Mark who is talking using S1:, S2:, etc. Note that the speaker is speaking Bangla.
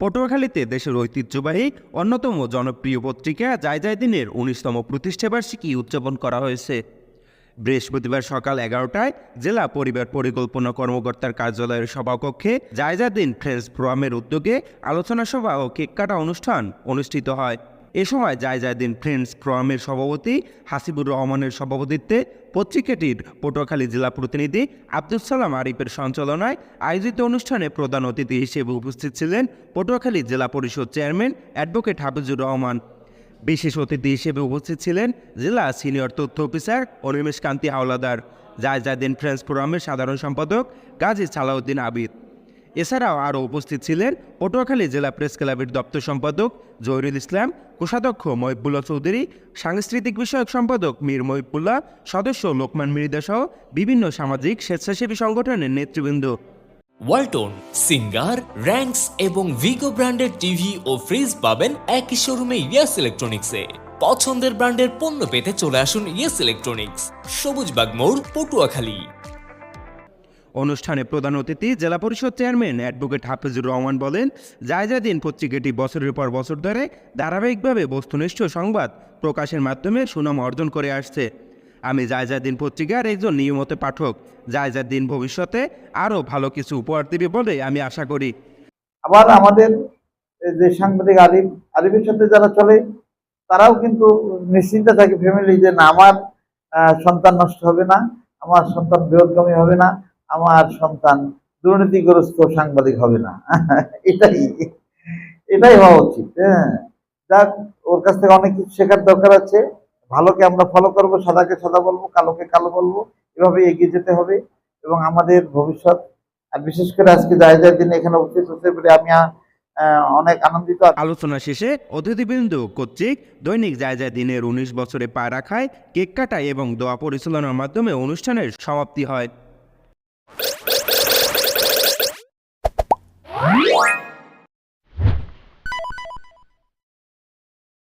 S1: পটুয়াখালীতে দেশের ঐতিহ্যবাহী অন্যতম জনপ্রিয় পত্রিকা যায় যায় দিনের উনিশতম প্রতিষ্ঠাবার্ষিকী উদযাপন করা হয়েছে। বৃহস্পতিবার সকাল এগারোটায় জেলা পরিবার পরিকল্পনা কর্মকর্তার কার্যালয়ের সভাকক্ষে জায়জাদিন ফ্রেন্স ফোরামের উদ্যোগে আলোচনা সভা ও কেক কাটা অনুষ্ঠান অনুষ্ঠিত হয়। এ সময় জায়জাদিন ফ্রেন্ডস ফোরামের সভাপতি, হাসিবুর রহমানের সভাপতিত্বে পত্রিকাটির পটুয়াখালী জেলা প্রতিনিধি আব্দুল সালাম আরিফের সঞ্চালনায় আয়োজিত অনুষ্ঠানে প্রধান অতিথি হিসেবে উপস্থিত ছিলেন পটুয়াখালী জেলা পরিষদ চেয়ারম্যান অ্যাডভোকেট হাফিজুর রহমান। বিশেষ অতিথি হিসেবে উপস্থিত ছিলেন জেলা সিনিয়র তথ্য অফিসার অনিমেষ কান্তি হাওলাদার। জায়জাদিন ফ্রেন্ডস ফোরামের সাধারণ সম্পাদক গাজী সালাউদ্দিন আবিদ। এছাড়াও আরও উপস্থিত ছিলেন পটুয়াখালী জেলা প্রেস ক্লাবের দপ্তর সম্পাদক জহিরুল ইসলাম, কোষাধ্যক্ষ মহিবুল্লাহ চৌধুরী, সাংস্কৃতিক বিষয়ক সম্পাদক মীর মহিবুল্লাহ, সদস্য লোকমান মৃদা সহ বিভিন্ন সামাজিক স্বেচ্ছাসেবী সংগঠনের নেতৃবৃন্দ।
S2: ওয়ালটন, সিঙ্গার, র্যাঙ্কস এবং ভিগো ব্র্যান্ডের টিভি ও ফ্রিজ পাবেন একই শোরুমে ইয়াস ইলেকট্রনিক্সে। পছন্দের ব্র্যান্ডের পণ্য পেতে চলে আসুন ইয়েস ইলেকট্রনিক্স। সবুজবাগ মোড় পটুয়াখালী।
S1: অনুষ্ঠানে প্রধান অতিথি জেলা পরিষদ চেয়ারম্যান অ্যাডভোকেট হাফিজুর রহমান বলেন, জায়জাদিন পত্রিকাটি বছরের পর বছর ধরে ধারাবাহিকভাবে বস্তুনিষ্ঠ সংবাদ প্রকাশের মাধ্যমে সুনাম অর্জন করে আসছে। আমি জায়জাদিন পত্রিকার একজন নিয়মিত পাঠক। জায়জাদিন ভবিষ্যতে আরও ভালো কিছু উপহার দেবে বলে আমি আশা করি।
S3: আবার আমাদের যে সাংবাদিক আলিম, আলিমের সাথে যারা চলে, তারাও কিন্তু নিশ্চিন্তে থাকে ফ্যামিলি যে না, আমার সন্তান নষ্ট হবে না, আমার সন্তান বৃহৎগামী হবে না। আমার সন্তান দুর্নীতিগ্রস্ত সাংবাদিক হবে না। এটাই এটাই হওয়া উচিত হ্যাঁ। যাক, ওর কাছ থেকে অনেক কিছু শেখার দরকার আছে। ভালোকে আমরা ফলো করব, সাদাকে সাদা বলব, কালোকে কালো বলব এভাবে এগিয়ে যেতে হবে। এবং আমাদের ভবিষ্যৎ, আর বিশেষ করে আজকে যায় যায় দিন এখানে উপস্থিত হতে পেরে আমি অনেক আনন্দিত
S1: আলোচনা শেষে অতিথিবৃন্দ কর্তৃক দৈনিক যায় জায়জা দিনের উনিশ বছরে পা রাখায় কেক কাটায় এবং দোয়া পরিচালনার মাধ্যমে অনুষ্ঠানের সমাপ্তি হয়।